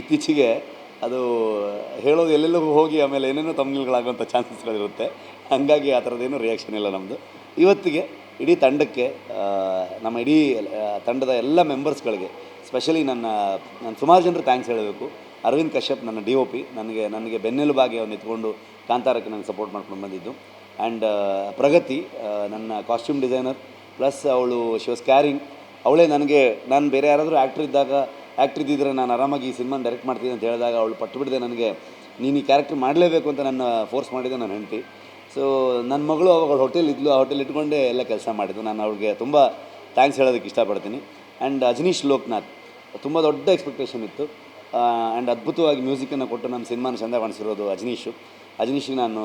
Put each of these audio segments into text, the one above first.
ಇತ್ತೀಚೆಗೆ ಅದು ಹೇಳೋದು ಎಲ್ಲೆಲ್ಲೋ ಹೋಗಿ ಆಮೇಲೆ ಏನೇನೋ ತಮ್ಮಿಲ್ಗಳಾಗುವಂಥ ಚಾನ್ಸಸ್ಗಳಿರುತ್ತೆ. ಹಾಗಾಗಿ ಆ ಥರದ್ದೇನು ರಿಯಾಕ್ಷನ್ ಇಲ್ಲ ನಮ್ಮದು ಇವತ್ತಿಗೆ ಇಡೀ ತಂಡಕ್ಕೆ ನಮ್ಮ ಇಡೀ ತಂಡದ ಎಲ್ಲ ಮೆಂಬರ್ಸ್ಗಳಿಗೆ ಸ್ಪೆಷಲಿ ನನ್ನ ನಾನು ಸುಮಾರು ಜನರು ಥ್ಯಾಂಕ್ಸ್ ಹೇಳಬೇಕು. ಅರವಿಂದ್ ಕಶ್ಯಪ್ ನನ್ನ ಡಿ ಒ ಪಿ ನನಗೆ ನನಗೆ ಬೆನ್ನೆಲುಬಾಗಿ ಅವ್ನು ನಿಂತ್ಕೊಂಡು ಕಾಂತಾರಕ್ಕೆ ನನಗೆ ಸಪೋರ್ಟ್ ಮಾಡ್ಕೊಂಡು ಬಂದಿದ್ದು. ಆ್ಯಂಡ್ ಪ್ರಗತಿ ನನ್ನ ಕಾಸ್ಟ್ಯೂಮ್ ಡಿಸೈನರ್ ಪ್ಲಸ್ ಅವಳು ಶಿ ವಾಸ್ ಕ್ಯಾರಿಂಗ್ ಅವಳೇ ನನಗೆ, ನಾನು ಬೇರೆ ಯಾರಾದರೂ ಆ್ಯಕ್ಟ್ರ್ ಇದ್ದಾಗ ಆ್ಯಕ್ಟ್ರ್ ಇದ್ದಿದ್ರೆ ನಾನು ಆರಾಮಾಗಿ ಈ ಸಿನಿಮಾನ ಡೈರೆಕ್ಟ್ ಮಾಡ್ತೀನಿ ಅಂತ ಹೇಳಿದಾಗ ಅವಳು ಪಟ್ಟು ಬಿಡದೆ ನನಗೆ, ನೀನು ಈ ಕ್ಯಾರೆಕ್ಟರ್ ಮಾಡಲೇಬೇಕು ಅಂತ ನನ್ನ ಫೋರ್ಸ್ ಮಾಡಿದೆ ನನ್ನ ಹೆಂಡತಿ. ಸೊ ನನ್ನ ಮಗಳು ಅವಾಗ ಹೋಟೆಲ್ ಇದ್ಲು, ಆ ಹೋಟೆಲ್ ಇಟ್ಕೊಂಡೇ ಎಲ್ಲ ಕೆಲಸ ಮಾಡಿದ್ದು. ನಾನು ಅವ್ಳಿಗೆ ತುಂಬ ಥ್ಯಾಂಕ್ಸ್ ಹೇಳೋದಕ್ಕೆ ಇಷ್ಟಪಡ್ತೀನಿ. ಆ್ಯಂಡ್ ಅಜನೀಶ್ ಲೋಕ್ನಾಥ್, ತುಂಬ ದೊಡ್ಡ ಎಕ್ಸ್ಪೆಕ್ಟೇಷನ್ ಇತ್ತು. ಆ್ಯಂಡ್ ಅದ್ಭುತವಾಗಿ ಮ್ಯೂಸಿಕನ್ನು ಕೊಟ್ಟು ನಮ್ಮ ಸಿನಿಮಾನ ಚಂದ ಕಾಣಿಸಿರೋದು ಅಜನೀಶು. ಅಜನೀಶಿಗೆ ನಾನು,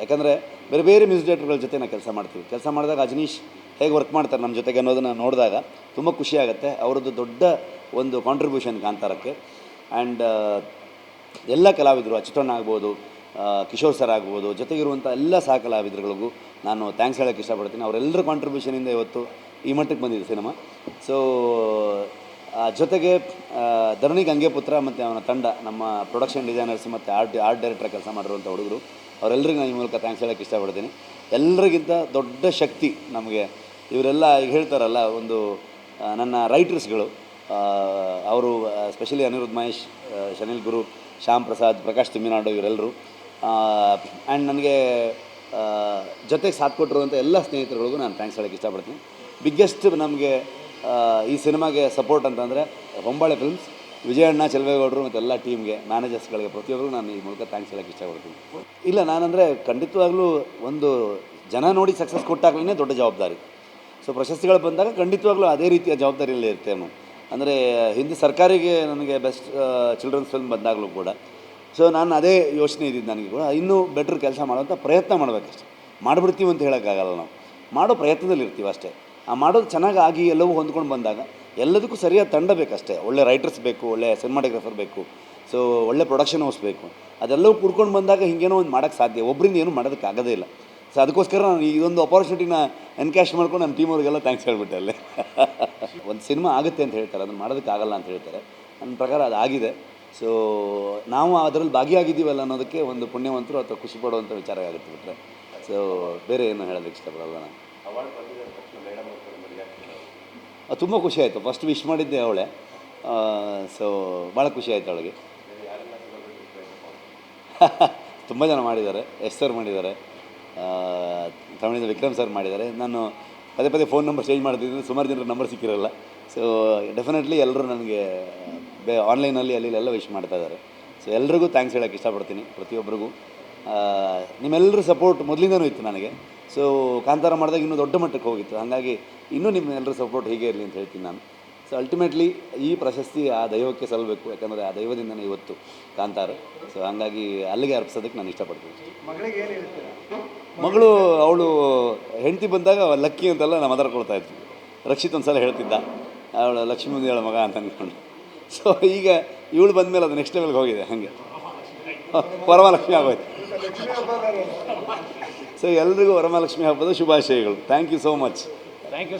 ಯಾಕಂದರೆ ಬೇರೆ ಬೇರೆ ಮ್ಯೂಸಿಕ್ ಡೈರೆಕ್ಟರ್ಗಳ ಜೊತೆ ನಾನು ಕೆಲಸ ಮಾಡ್ತೀವಿ. ಕೆಲಸ ಮಾಡಿದಾಗ ಅಜನೀಶ್ ಹೇಗೆ ವರ್ಕ್ ಮಾಡ್ತಾರೆ ನಮ್ಮ ಜೊತೆಗೆ ಅನ್ನೋದನ್ನು ನೋಡಿದಾಗ ತುಂಬ ಖುಷಿಯಾಗುತ್ತೆ ಅವರದ್ದು ದೊಡ್ಡ ಒಂದು ಕಾಂಟ್ರಿಬ್ಯೂಷನ್ ಕಾಂತಾರಕ್ಕೆ. ಆ್ಯಂಡ್ ಎಲ್ಲ ಕಲಾವಿದರು ಅಚ್ಚುತಣ್ಣ ಆಗ್ಬೋದು ಕಿಶೋರ್ ಸರ್ ಆಗ್ಬೋದು, ಜೊತೆಗಿರುವಂಥ ಎಲ್ಲ ಸಹ ಕಲಾವಿದರುಗಳಿಗೂ ನಾನು ಥ್ಯಾಂಕ್ಸ್ ಹೇಳೋಕ್ಕೆ ಇಷ್ಟಪಡ್ತೀನಿ. ಅವರೆಲ್ಲರ ಕಾಂಟ್ರಿಬ್ಯೂಷನಿಂದ ಇವತ್ತು ಈ ಮಟ್ಟಕ್ಕೆ ಬಂದಿದೆ ಸಿನಿಮಾ ಸೊ ಜೊತೆಗೆ ಧರಣಿ ಗಂಗೆಪುತ್ರ ಮತ್ತು ಅವನ ತಂಡ, ನಮ್ಮ ಪ್ರೊಡಕ್ಷನ್ ಡಿಸೈನರ್ಸ್ ಮತ್ತು ಆರ್ಟ್ ಆರ್ಟ್ ಡೈರೆಕ್ಟರ್ ಕೆಲಸ ಮಾಡಿರುವಂಥ ಹುಡುಗರು, ಅವರೆಲ್ಲರಿಗೂ ನಾನು ಈ ಮೂಲಕ ಥ್ಯಾಂಕ್ಸ್ ಹೇಳೋಕ್ಕೆ ಇಷ್ಟಪಡ್ತೀನಿ. ಎಲ್ಲರಿಗಿಂತ ದೊಡ್ಡ ಶಕ್ತಿ ನಮಗೆ ಇವರೆಲ್ಲ ಈಗ ಹೇಳ್ತಾರಲ್ಲ, ಒಂದು ನನ್ನ ರೈಟರ್ಸ್ಗಳು ಅವರು ಸ್ಪೆಷಲಿ ಅನಿರುದ್ಧ ಮಹೇಶ್ ಶನಿಲ್ ಗುರು, ಶ್ಯಾಮ್ ಪ್ರಸಾದ್, ಪ್ರಕಾಶ್ ತಿಮ್ಮಿನಾಡು ಇವರೆಲ್ಲರೂ ಆ್ಯಂಡ್ ನನಗೆ ಜೊತೆಗೆ ಸಾಥ್ ಕೊಟ್ಟಿರುವಂಥ ಎಲ್ಲ ಸ್ನೇಹಿತರುಗಳಿಗೂ ನಾನು ಥ್ಯಾಂಕ್ಸ್ ಹೇಳೋಕ್ಕೆ ಇಷ್ಟಪಡ್ತೀನಿ. ಬಿಗ್ಗೆಸ್ಟ್ ನಮಗೆ ಈ ಸಿನಿಮಾಗೆ ಸಪೋರ್ಟ್ ಅಂತಂದರೆ ಹೊಂಬಾಳೆ ಫಿಲ್ಮ್ಸ್ ವಿಜಯಣ್ಣ, ಚೆಲುವೇಗೌಡರು ಮತ್ತು ಎಲ್ಲ ಟೀಮ್ಗೆ ಮ್ಯಾನೇಜರ್ಸ್ಗಳಿಗೆ ಪ್ರತಿಯೊಬ್ಬರಿಗೂ ನಾನು ಈ ಮೂಲಕ ಥ್ಯಾಂಕ್ಸ್ ಹೇಳೋಕ್ಕೆ ಇಷ್ಟಪಡ್ತೀನಿ. ಇಲ್ಲ, ನಾನಂದರೆ ಖಂಡಿತವಾಗ್ಲೂ ಒಂದು ಜನ ನೋಡಿ ಸಕ್ಸಸ್ ಕೊಟ್ಟಾಗಲೇ ದೊಡ್ಡ ಜವಾಬ್ದಾರಿ. ಸೊ ಪ್ರಶಸ್ತಿಗಳು ಬಂದಾಗ ಖಂಡಿತವಾಗ್ಲೂ ಅದೇ ರೀತಿಯ ಜವಾಬ್ದಾರಿಯಲ್ಲಿ ಇರ್ತೇವೆ ನಾವು ಅಂದರೆ ಹಿಂದೆ ಸರ್ಕಾರಿಗೆ ನನಗೆ ಬೆಸ್ಟ್ ಚಿಲ್ಡ್ರನ್ಸ್ ಫಿಲ್ಮ್ ಬಂದಾಗಲೂ ಕೂಡ. ಸೊ ನಾನು ಅದೇ ಯೋಚನೆ ಇದ್ದಿದ್ದು ನನಗೆ ಕೂಡ, ಇನ್ನೂ ಬೆಟ್ರ್ ಕೆಲಸ ಮಾಡುವಂಥ ಪ್ರಯತ್ನ ಮಾಡಬೇಕಷ್ಟೆ. ಮಾಡಿಬಿಡ್ತೀವಿ ಅಂತ ಹೇಳೋಕ್ಕಾಗಲ್ಲ ನಾವು. ಮಾಡೋ ಪ್ರಯತ್ನದಲ್ಲಿ ಇರ್ತೀವಿ ಅಷ್ಟೇ. ಆ ಮಾಡೋದು ಚೆನ್ನಾಗಿ ಎಲ್ಲವೂ ಹೊಂದ್ಕೊಂಡು ಬಂದಾಗ ಎಲ್ಲದಕ್ಕೂ ಸರಿಯಾದ ತಂಡ ಬೇಕಷ್ಟೇ. ಒಳ್ಳೆ ರೈಟರ್ಸ್ ಬೇಕು, ಒಳ್ಳೆ ಸಿನಿಮಾಟೋಗ್ರಫರ್ ಬೇಕು ಸೊ ಒಳ್ಳೆ ಪ್ರೊಡಕ್ಷನ್ ಹೌಸ್ ಬೇಕು. ಅದೆಲ್ಲವೂ ಕೂಡ್ಕೊಂಡು ಬಂದಾಗ ಹಿಂಗೇನೋ ಒಂದು ಮಾಡೋಕ್ಕೆ ಸಾಧ್ಯ. ಒಬ್ಬರಿಂದ ಏನೂ ಮಾಡೋದಕ್ಕಾಗೋದೇ ಇಲ್ಲ. ಸೊ ಅದಕ್ಕೋಸ್ಕರ ನಾನು ಇದೊಂದು ಅಪಾರ್ಚುನಿಟಿನ ಎನ್ಕ್ಯಾಶ್ ಮಾಡ್ಕೊಂಡು ನನ್ನ ಟೀಮ್ ಅವ್ರಿಗೆಲ್ಲ ಥ್ಯಾಂಕ್ಸ್ ಹೇಳ್ಬಿಟ್ಟೆ ಅಲ್ಲೇ. ಒಂದು ಸಿನಿಮಾ ಆಗುತ್ತೆ ಅಂತ ಹೇಳ್ತಾರೆ. ಅದನ್ನು ಮಾಡೋದಕ್ಕಾಗಲ್ಲ ಅಂತ ಹೇಳ್ತಾರೆ. ನನ್ನ ಪ್ರಕಾರ ಅದು ಆಗಿದೆ. ಸೊ ನಾವು ಅದರಲ್ಲಿ ಭಾಗಿಯಾಗಿದ್ದೀವಲ್ಲ ಅನ್ನೋದಕ್ಕೆ ಒಂದು ಪುಣ್ಯವಂತರು ಅಥವಾ ಖುಷಿ ಪಡುವಂಥ ವಿಚಾರ ಆಗುತ್ತೆ ಬಿಟ್ಟರೆ ಸೊ ಬೇರೆ ಏನು ಹೇಳೋದಕ್ಕೆ ಇಷ್ಟಪಡಲ್ಲ ನಾನು. ತುಂಬ ಖುಷಿ ಆಯಿತು. ಫಸ್ಟ್ ವಿಶ್ ಮಾಡಿದ್ದೆ ಅವಳೆ. ಸೊ ಭಾಳ ಖುಷಿ ಆಯಿತು ಅವಳಿಗೆ. ತುಂಬ ಜನ ಮಾಡಿದ್ದಾರೆ. ಎಸ್ ಸರ್ ಮಾಡಿದ್ದಾರೆ. ತಮಿಳಿಂದ ವಿಕ್ರಮ್ ಸರ್ ಮಾಡಿದ್ದಾರೆ. ನಾನು ಪದೇ ಪದೇ ಫೋನ್ ನಂಬರ್ ಚೇಂಜ್ ಮಾಡ್ತಿದ್ದೀನಿ. ಸುಮಾರು ಜನರ ನಂಬರ್ ಸಿಕ್ಕಿರಲ್ಲ. ಸೊ ಡೆಫಿನೆಟ್ಲಿ ಎಲ್ಲರೂ ನನಗೆ ಬೇ ಆನ್ಲೈನಲ್ಲಿ ಅಲ್ಲಿ ಎಲ್ಲ ವಿಶ್ ಮಾಡ್ತಾ ಇದ್ದಾರೆ. ಸೊ ಎಲ್ರಿಗೂ ಥ್ಯಾಂಕ್ಸ್ ಹೇಳೋಕ್ಕೆ ಇಷ್ಟಪಡ್ತೀನಿ ಪ್ರತಿಯೊಬ್ಬರಿಗೂ ನಿಮ್ಮೆಲ್ಲರ ಸಪೋರ್ಟ್ ಮೊದಲಿಂದನೂ ಇತ್ತು ನನಗೆ. ಸೊ ಕಾಂತಾರ ಮಾಡಿದಾಗ ಇನ್ನೂ ದೊಡ್ಡ ಮಟ್ಟಕ್ಕೆ ಹೋಗಿತ್ತು. ಹಾಗಾಗಿ ಇನ್ನೂ ನಿಮ್ಮೆಲ್ಲರ ಸಪೋರ್ಟ್ ಹೀಗೆ ಇರಲಿ ಅಂತ ಹೇಳ್ತೀನಿ ನಾನು. ಸೊ ಅಲ್ಟಿಮೇಟ್ಲಿ ಈ ಪ್ರಶಸ್ತಿ ಆ ದೈವಕ್ಕೆ ಸಲ್ಲಬೇಕು ಯಾಕಂದರೆ ಆ ದೈವದಿಂದನೇ ಇವತ್ತು ಕಾಂತಾರ. ಸೊ ಹಾಗಾಗಿ ಅಲ್ಲಿಗೆ ಅರ್ಪಿಸೋದಕ್ಕೆ ನಾನು ಇಷ್ಟಪಡ್ತೀನಿ. ಮಗಳಿಗೆ ಏನು ಹೇಳ್ತೀರಾ? ಮಗಳು ಅವಳು ಹೆಂಡತಿ ಬಂದಾಗ ಲಕ್ಕಿ ಅಂತೆಲ್ಲ ನಮ್ಮ ಮದರ್ ಕೊಡ್ತಾ ಇದ್ವಿ ರಕ್ಷಿತ್ ಒಂದು ಸಲ ಹೇಳ್ತಿದ್ದ ಅವಳು ಲಕ್ಷ್ಮೀ ಮುಂದೆ ಮಗ ಅಂತ ಅಂದ್ಕೊಂಡು. ಸೊ ಈಗ ಇವಳು ಬಂದಮೇಲೆ ಅದು ನೆಕ್ಸ್ಟ್ ಲೆವೆಲ್ಗೆ ಹೋಗಿದೆ ಹಾಗೆ. ವರಮಹಾಲಕ್ಷ್ಮಿ ಆಗೋಯ್ತು. ಸೊ ಎಲ್ರಿಗೂ ವರಮಹಾಲಕ್ಷ್ಮಿ ಹಬ್ಬದ ಶುಭಾಶಯಗಳು. Thank you so much thank you